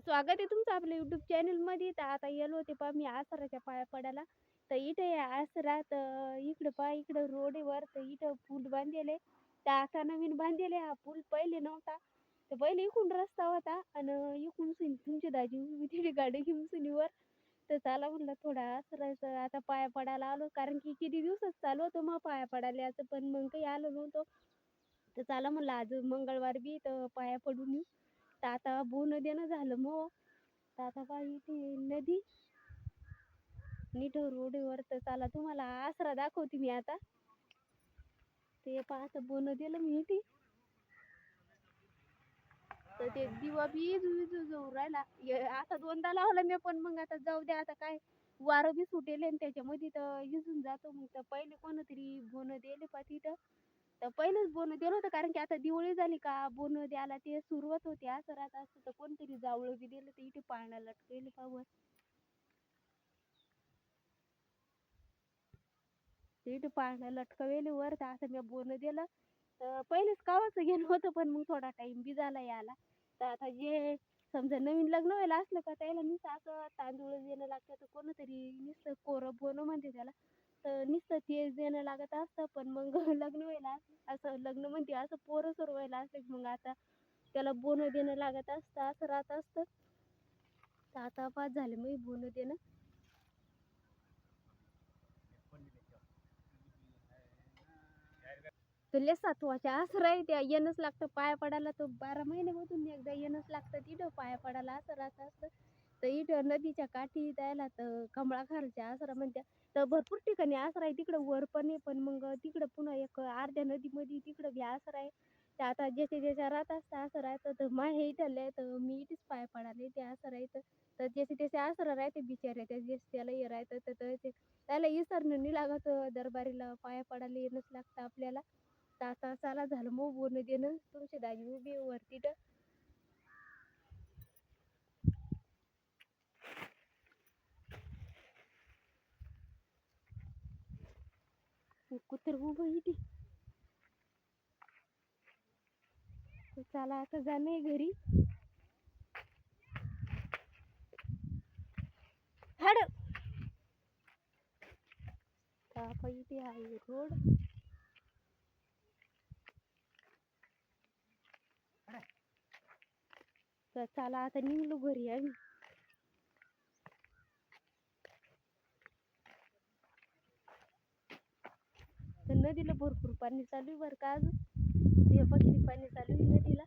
स्वागत आहे तुमचं आपल्या युट्यूब चॅनलमध्ये तर आता येलो होते पहा मी आसराच्या पाया पडायला. तर इथे या तर इकडं पहा इकडं रोडवर तर इथं पूल बांधलेले तर आता नवीन बांधलेले हा पूल. पहिले नव्हता. तर पहिले इकडून रस्ता होता आणि इकडून सुनी तुमची दाजी उभी तिथे गाडी घेऊन सुनीवर तर चला म्हणलं थोडा आसराचं आता पाया पडायला आलो. कारण की किती दिवसच चालू होतो मग पाया पडायला. याचं पण मग काही आलो नव्हतो. तर चला म्हणलं आज मंगळवार बी तर पाया पडून येऊ. तर आता बोन देणं झालं मग तर आता पहा इथे नदी. नीट रोडवर तर चला. तुम्हाला आसरा दाखवते मी आता. ते पहा आता बोन दिलं मी ती. तर ते दिवा बी विजू जाऊ राहिला. आता दोनदा लावला मी पण. मग आता जाऊ द्या आता काय वारं बी सुटेल आणि त्याच्यामध्ये तर इजून जातो. मग तर पहिले कोणतरी बोन दिले पा तिथं. तर पहिलेच बोन दिलं होतं कारण की आता दिवाळी झाली का बोन द्यायला ते सुरुवात होते असं राहत असतं. तर कोणतरी जावळं बी दिलं तर इथे पाळणा लटकवले पावर ते इथे पाळणा लटकवले वर तर असं मी बोन दिलं. तर पहिलेच कावाचं घेणं होतं पण मग थोडा टाइम बी झाला याला तर आता जे समजा नवीन लग्न व्हायला असलं का त्याला नुसतं असं तांदूळ देणं लागतं तर कोणतरी नुसतं कोरं बोन म्हणते त्याला. तर नुसतं तेच देणं लागत असतं पण मग लग्न व्हायला असं लग्न म्हणते असं पोरं सोर व्हायला असलं मग आता त्याला बोन देणं लागत असतं असं राहत असतं. तर आता पाच झाले मग बोन देणं. तुला सातवाच्या आसरा आहे त्या येणंच लागतं पाया पडायला तो बारा महिन्यामधून एकदा येणंच लागतं तिथं पाया पडायला असं राहत असतं. तर इथं नदीच्या काठी द्यायला तर कमळाखालच्या आसरा म्हणत्या तर भरपूर ठिकाणी आसरा आहे तिकडं वर पण आहे पण मग तिकडं पुन्हा एक अर्ध्या नदीमध्ये तिकडं बी आसरा आहे. तर आता ज्याच्या ज्याच्या राहत असतं असं राहतं तर माहे इथले तर मी इथेच पाय पडाले ते असं राहतं तर जसे त्याचे आसरा राहते बिचारे त्या जसे त्याला हे राहतं तर तर ते त्याला इसरणं नाही लागत दरबारीला पाया पडायला येणंच लागतं आपल्याला. तर आता चला झालं मग बोलणं देणं तुमची दाजी उभी वरती तर कुत्र उभं इथे चला आता जाणे घरी. हड. आता इथे आहे रोड. तर चला आता निघलो घरी आम्ही. नदीला भरपूर पाणी चालू आहे बरं का अजून? हे बघ किती पाणी चालू आहे नदीला.